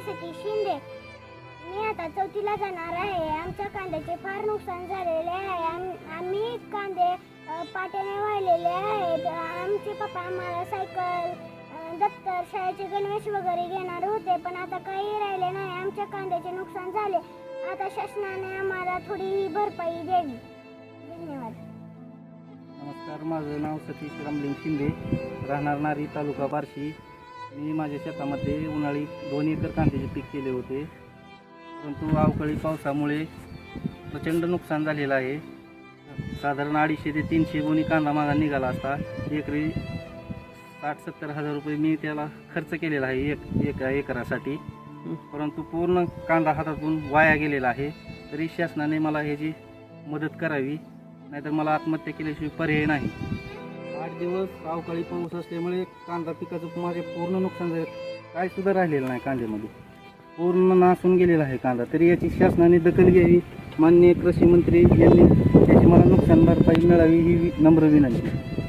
सतीश शिंदे मी आता चौथीला जाणार आहे. आमच्या कांद्याचे फार नुकसान झालेले आहे. आम्ही कांदे पाट्याने वाळलेले आहेत. आमचे पप्पा आम्हाला सायकल दप्तर शाळेचे गणवेश वगैरे घेणार होते. पण आता काही राहिले नाही. आमच्या कांद्याचे नुकसान झाले. आता शासनाने आम्हाला थोडी भरपाई द्यावी. धन्यवाद. नमस्कार. माझं नाव सतीश रामलिंग शिंदे. राहणार नारी तालुका बार्शी. मी माझ्या शेतामध्ये उन्हाळी दोन एकर कांद्याचे पीक केले होते. परंतु अवकाळी पावसामुळे प्रचंड नुकसान झालेलं आहे. साधारण अडीचशे ते तीनशे गुणी कांदा मागा निघाला असता. एकरी साठ सत्तर हजार रुपये मी त्याला खर्च केलेला आहे एक एका एकरासाठी. परंतु पूर्ण कांदा हातातून वाया गेलेला आहे. तरी शासनाने मला ह्याची मदत करावी. नाहीतर मला आत्महत्या केल्याशिवाय पर्याय नाही. दिवस अवकाळी पाऊस असल्यामुळे कांदा पिकाचं माझे पूर्ण नुकसान झालं. काय सुद्धा राहिलेलं नाही कांद्यामध्ये. पूर्ण नासून गेलेला आहे कांदा. तरी याची शासनाने दखल घ्यावी. माननीय कृषी मंत्री यांनी त्याची मला नुकसान भरपाई मिळावी ही नम्र विनंती.